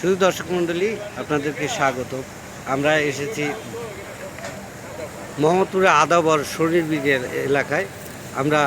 শুধু দর্শক মণ্ডলী, আপনাদেরকে স্বাগত। আমরা এসেছি মোহাম্মদপুরে আদাবর শরীর বীজের এলাকায়। আমরা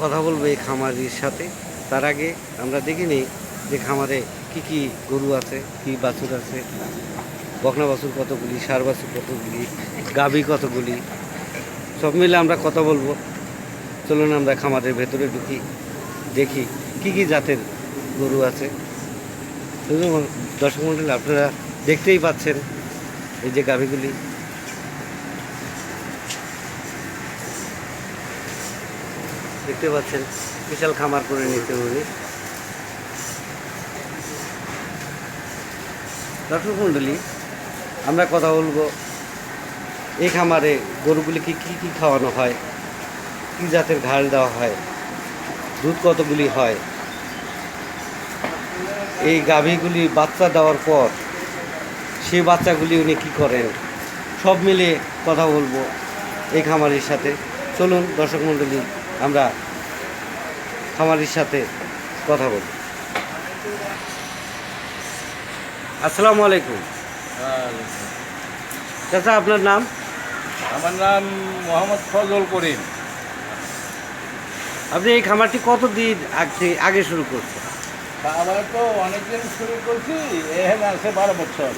কথা বলব এই খামারির সাথে। তার আগে আমরা দেখে নিই যে খামারে কি কি গরু আছে, কি বাছুর আছে। বকনা বাছুর কতগুলি, সার বাছুর কতগুলি, গাভী কতগুলি, সব মিলে আমরা কথা বলব। চলুন আমরা খামারের ভেতরে ঢুকি, দেখি কি কি জাতের গরু আছে। দর্শক মন্ডলী, আপনারা দেখতেই পাচ্ছেন এই যে গাভীগুলি। দেখতে পাচ্ছেন, বিশাল খামার করে নিতে উনি। দর্শক মন্ডলী, আমরা কথা বলব, এই খামারে গরুগুলিকে কী কী খাওয়ানো হয়, কী জাতের ঘাল দেওয়া হয়, দুধ কতগুলি হয় এই গাভীগুলি বাচ্চা দেওয়ার পর সেই বাচ্চাগুলি উনি কী করেন? সব মিলে কথা বলব এই খামারির সাথে। চলুন দর্শক মণ্ডলী আমরা খামারির সাথে কথা বলব আসসালামু আলাইকুম। চাচা আপনার নাম? আমার নাম মোহাম্মদ ফজল করিম। আপনি এই খামারটি কতদিন আগে আগে শুরু করছেন? আমরা তো অনেকদিন শুরু করছি এখানে আছে বারো বছর।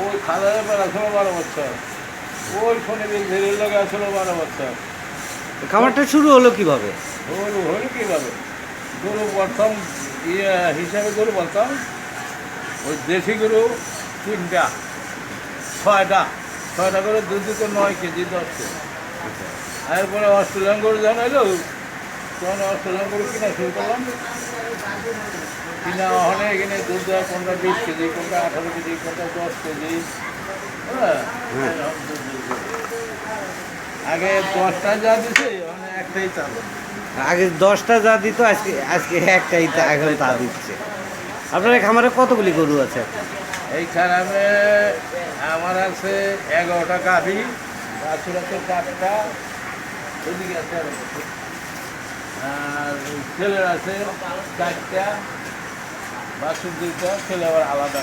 ওই খাদারের পর আসলো বারো বছর। ওই শনিবিল ধীরের লোক আসলো বারো বছর। খামারটা শুরু হলো কীভাবে? গরু হল কীভাবে? গরু প্রথম ইয়ে হিসাবে গরু বলতাম ওই দেশি গরু তিনটা ছয়টা ছয়টা করে দুধ দিত নয় কেজি দশ কেজি। এরপরে অস্ট্রেলিয়ান গরু যখন এলো কিনা শুরু করলাম। কিনা হলে এখানে দুধ কোনটা বিশ কেজি কোনটা আঠারো কেজি কোনটা দশ কেজি। হ্যাঁ? হ্যাঁ। আগে দশটা যা দিছে মানে একটাই চালু। আগে দশটা যা দিত আজকে আজকে একটাই তা- এখন তা দিচ্ছে। আপনার খামারে কতগুলি গরু আছে? এই খারাপে আমার আছে এগারোটা গাভি বাছুর আছে চারটা ওদিকে আছে আরও ছেলের আছে চারটা বাছুর দুইটা ছেলে আবার আলাদা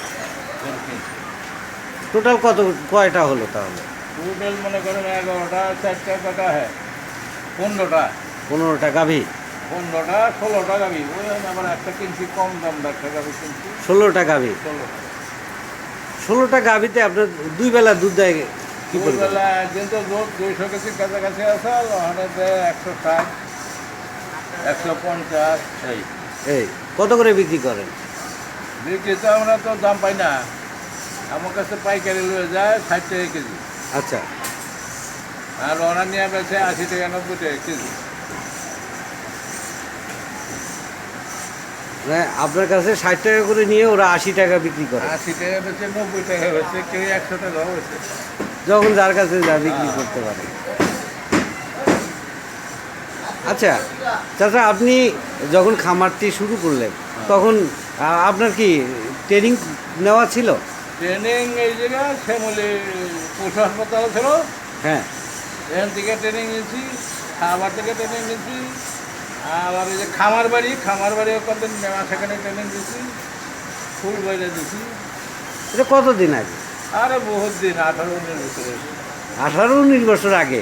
টোটাল কত কয়টা হলো তাহলে? টোটাল মনে করেন এগারোটা চারটা কটা হ্যাঁ? পনেরোটা। পনেরোটা গাভী? পনেরোটা ষোলোটা গাভি। ওই আবার একটা কিনছি কম দাম একটা গাভি কিনছি। ষোলোটা গাভী? ষোলোটা। ষোলোটা গাভীতে আপনার দুই বেলা দুধ দেয় কি করবেন দুপুরবেলা একদিন তো দুধ দুইশো কেজি কাছাকাছি আছে আর একশো ষাট। একশো পঞ্চাশ এই। এই কত করে বিক্রি করেন? বিক্রি তো আমরা তো দাম পাই না। আমার কাছে পাইকারি লয়ে যায় ষাট টাকা কেজি। আচ্ছা। আর ওরা নিয়ে বেছে আশি টাকা নব্বই টাকা কেজি। মানে আপনার কাছে ষাট টাকা করে নিয়ে ওরা আশি টাকা বিক্রি করে। আশি টাকা বেছে নব্বই টাকা হয়েছে কেউ একশো টাকা হয়েছে। যখন যার কাছে যা বিক্রি করতে পারে। আচ্ছা চাচা আপনি যখন খামারটি শুরু করলেন তখন আপনার কি ট্রেনিং নেওয়া ছিল? ট্রেনিং এই জায়গায় শ্যামলি পশু হাসপাতাল ছিল। হ্যাঁ। এখান থেকে ট্রেনিং নিয়েছি খাবার থেকে ট্রেনিং নিয়েছি আবার এই যে খামার বাড়ি খামার বাড়ি কত নেওয়া সেখানে ট্রেনিং দিয়েছি ফুল বাইরে দিয়েছি। এটা কতদিন আগে? আরে বহুত দিন আঠারো উনিশ ভিতরে আঠারো উনিশ বছর আগে?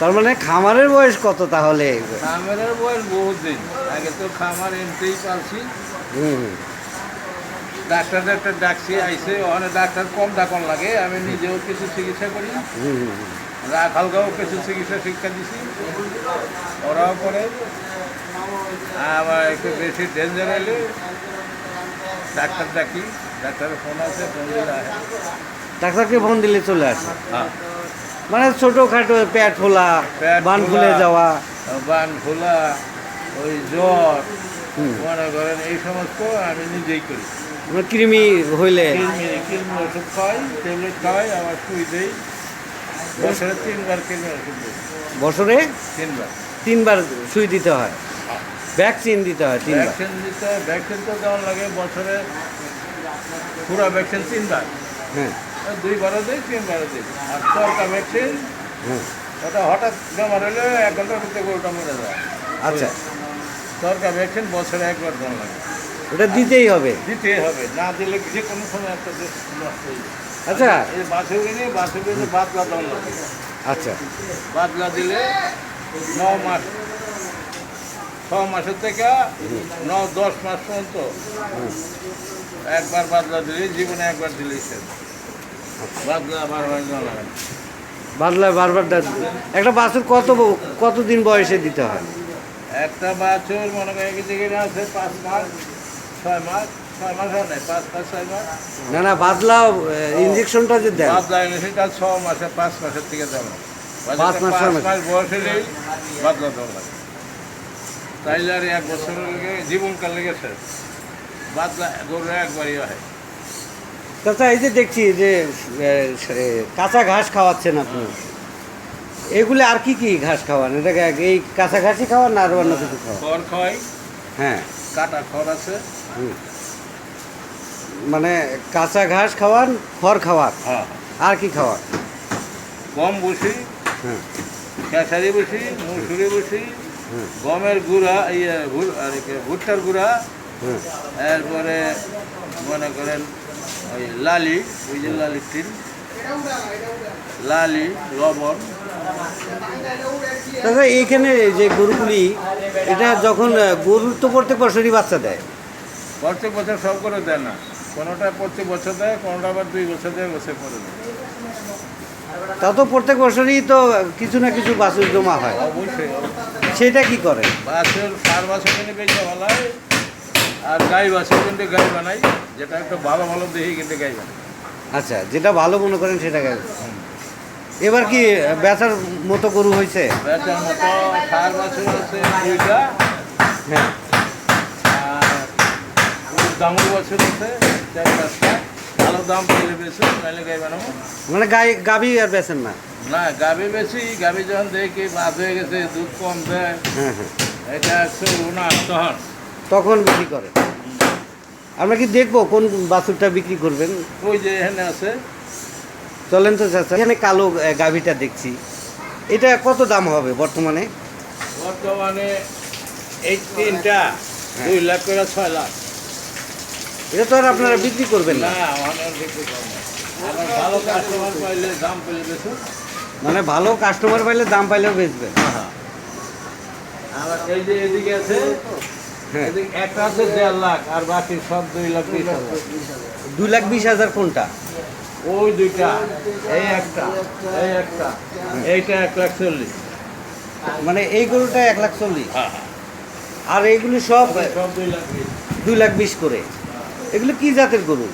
তার মানে খামারের বয়স কত তাহলে? খামারের বয়স বহুত দিন। আগে তো খামার এনতেই পারছি। হুম। ডাক্তার ডাক্তার ডাকছি আইসে ওখানে ডাক্তার কম ডাকন লাগে। আমি নিজেও কিছু চিকিৎসা করি। রাখালগাঁও কিছু চিকিৎসা শিক্ষা দিছি। ওরাও করে। আবার একটু বেশি ডেঞ্জার এলে ডাক্তার ডাকি। ডাক্তারের ফোন আছে ফোন দিলে ডাক্তারকে ফোন দিলে চলে আসে। হ্যাঁ। মানে ছোটোখাটো পেট ফোলা বান ফোলা। যাওয়া। বান খোলা ওই জ্বর। মনে করেন এই সমস্ত আমি নিজেই করি। মানে কৃমি হইলে? কৃমি কৃমি ওষুধ খাওয়াই ট্যাবলেট খাওয়াই আবার শুই দেই। বছরে তিনবার কৃমি ওষুধ দিই। বছরে? তিনবার। তিনবার সুই দিতে হয়। ভ্যাকসিন দিতে হয় তিনবার। ভ্যাকসিন দিতে হয় ভ্যাকসিন তো দেওয়ার লাগে বছরে পুরো ভ্যাকসিন তিনবার। হ্যাঁ। দুইবারও দিই তিনবারও দিই আর সরকার ভ্যাকসিন হ্যাঁ ওটা হঠাৎ বেমার হলে এক ঘণ্টার ভিতরে গরুটা মরে যায়। আচ্ছা। সরকার ভ্যাকসিন বছরে একবার দেওয়া লাগে। ওটা দিতেই হবে। দিতে হবে। না দিলে যে কোনো সময় একটা নষ্ট হয়ে যাবে আচ্ছা। এই বাছুরে নিয়ে বাছুরে নিয়ে বাদলা দল লাগে। আচ্ছা। বাদলা দিলে ন মাস ছ মাসের থেকে ন দশ মাস পর্যন্ত একবার বাদলা দিলে জীবনে একবার দিলেই শেষ বাদলা বারবার একটা বাছুর কত কতদিন বয়সে দিতে হয়? একটা বাছুর মনে করেন আছে পাঁচ মাস ছয় মাস ছয় মাস নাই পাঁচ মাস ছয় মাস। না না বাদলা ইঞ্জেকশনটা যে দেন। বাদলা তার ছ মাসে পাঁচ মাসের থেকে দেওয়া পাঁচ মাস, ছয় মাস। বয়স হলেই বাদলা দেওয়া লাগে। তাইলে আর এক বছর লেগে জীবনকাল লেগেছে। বাদলা গরু একবারই হয়। চাচা এই যে দেখছি যে কাঁচা ঘাস খাওয়াচ্ছেন আপনি। এগুলো আর কি কি ঘাস খাওয়ান? এটাকে এই কাঁচা ঘাসই খাওয়ান না আর অন্য কিছু খাওয়ান? খড় খাওয়াই। হ্যাঁ। কাটা খড় আছে। মানে কাঁচা ঘাস খাওয়ান খড় খাওয়ান? হ্যাঁ। আর কি খাওয়ান? গম বসি হ্যাঁ। খেসারি বসি মুসুরি বসি গমের গুঁড়া ইয়ে ভুট্টার গুঁড়া। হ্যাঁ। এরপরে মনে করেন ওই লালি ওই যে লালি টিন। লালি লবণ। তাছাড়া এইখানে যে গরুগুলি এটা যখন গরুর তো প্রত্যেক বছরই বাচ্চা দেয়। প্রত্যেক বছর সব করে দেয় না। কোনোটা প্রত্যেক বছর দেয় কোনোটা আবার দুই বছর দেয় বছর পরে দেয়। তা তো প্রত্যেক বছরই তো কিছু না কিছু বাছুর জমা হয়। অবশ্যই। সেটা কি করে? বাছর সার বাছর কিনে বেঁচে ভালো হয়। আর গাই বাছর কিনতে গাই বানাই যেটা একটা ভালো ভালো দেখি কিন্তু গাই বানাই আচ্ছা যেটা ভালো মনে করেন সেটা খাবে। এবার কি বেচার মতো গরু হয়েছে? বেচার মতো সার বাছর আছে দুইটা। হ্যাঁ। আর দামুর বছর আছে চার পাঁচটা। ভালো দাম পেলে বেশি নাহলে গাই বানাবো। মানে গাই গাভি আর বেচেন না? না গাবি বেশি গাবি যখন দেখি বাদ হয়ে গেছে দুধ কম দেয়। হ্যাঁ হ্যাঁ। এটা একশো না তখন তখন বিক্রি করে। আমরা কি দেখব কোন বাছুরটা বিক্রি করবেন? ওই যে এখানে আছে। চলেন তো চাচা এখানে কালো গাভীটা দেখছি। এটা কত দাম হবে বর্তমানে? বর্তমানে এই তিনটা দুই লাখ করে ছয় লাখ। এটা তো আর আপনারা বিক্রি করবেন না? ভালো কাস্টমার পাইলে দাম পেলে বেশি মানে ভালো কাস্টমার পাইলে দাম পাইলেও বেচবেন। এই যে এদিকে আছে হ্যাঁ একটা আছে দেড় লাখ আর বাকি সব দুই লাখ বিশ হাজার। দুই লাখ বিশ হাজার কোনটা? ওই দুইটা এই একটা এই একটা এইটা এক লাখ চল্লিশ। মানে এই গরুটা এক লাখ চল্লিশ। হ্যাঁ। আর এইগুলি সব সব দুই লাখ বিশ। দুই লাখ বিশ করে। এগুলো কি জাতের গরু?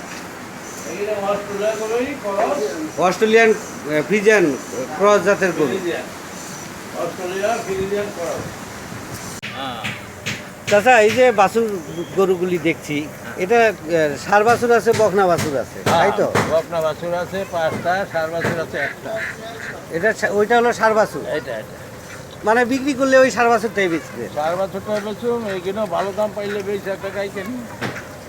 অস্ট্রেলিয়ান ফ্রিজিয়ান ক্রস জাতের গরু। অস্ট্রেলিয়া ফিলিজিয়ান খরচ হ্যাঁ। চাচা এই যে বাছুর গরুগুলি দেখছি এটা ষাঁড় বাছুর আছে বকনা বাছুর আছে তাই তো? আপনার বাছুর আছে পাঁচটা সার বাছুর আছে একটা। এটা ওইটা হলো ষাঁড় বাছুর? এটা এটা মানে বিক্রি করলে ওই ষাঁড় বাছুরটাই বেচবে? সার বাছুরটা বেচুম এইখানেও ভালো দাম পাইলে বেশি একটা গাই কিনি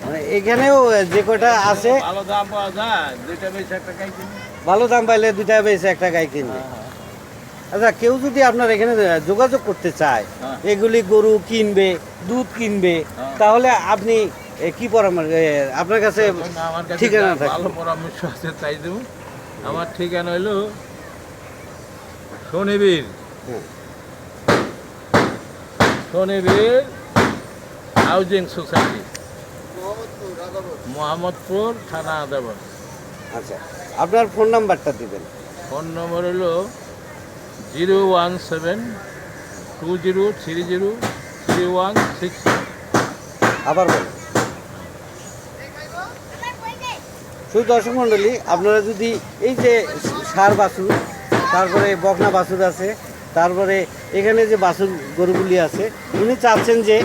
মানে এখানেও যে কটা আছে ভালো দাম পাওয়া যায় দুইটা বেশি একটা গাই কিনি ভালো দাম পাইলে দুইটা বেচে একটা গাই কিনবে আচ্ছা কেউ যদি আপনার এখানে যোগাযোগ করতে চায় হ্যাঁ। এগুলি গরু কিনবে দুধ কিনবে হ্যাঁ। তাহলে আপনি কি পরামর্শ আপনার কাছে ঠিকানা থাকে ভালো পরামর্শ আছে তাই দেবো। আমার ঠিকানা হইল শনিবীর। Shanibir housing society. মোহাম্মদপুর থানা আদাবর আচ্ছা আপনার ফোন নাম্বারটা দিবেন। ফোন নম্বর হলো zero one seven two zero three zero three one six আবার বলুন শুধু দর্শক মণ্ডলী, আপনারা যদি এই যে সার বাছুর, তারপরে বকনা বাছুর আছে, তারপরে এখানে যে বাছুর গরুগুলি আছে, উনি চাচ্ছেন যে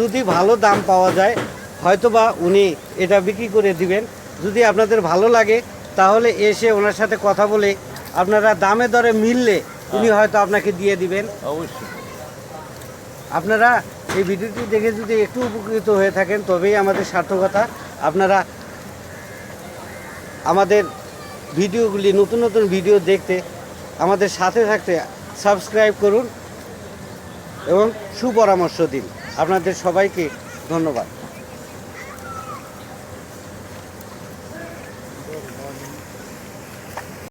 যদি ভালো দাম পাওয়া যায়, হয়তোবা উনি এটা বিক্রি করে দিবেন। যদি আপনাদের ভালো লাগে, তাহলে এসে ওনার সাথে কথা বলে আপনারা দামে দরে মিললে উনি হয়তো আপনাকে দিয়ে দিবেন। অবশ্যই। আপনারা এই ভিডিওটি দেখে যদি একটু উপকৃত হয়ে থাকেন তবেই আমাদের সার্থকতা। আপনারা আমাদের ভিডিওগুলি নতুন নতুন ভিডিও দেখতে আমাদের সাথে থাকতে সাবস্ক্রাইব করুন এবং সুপরামর্শ দিন। আপনাদের সবাইকে ধন্যবাদ।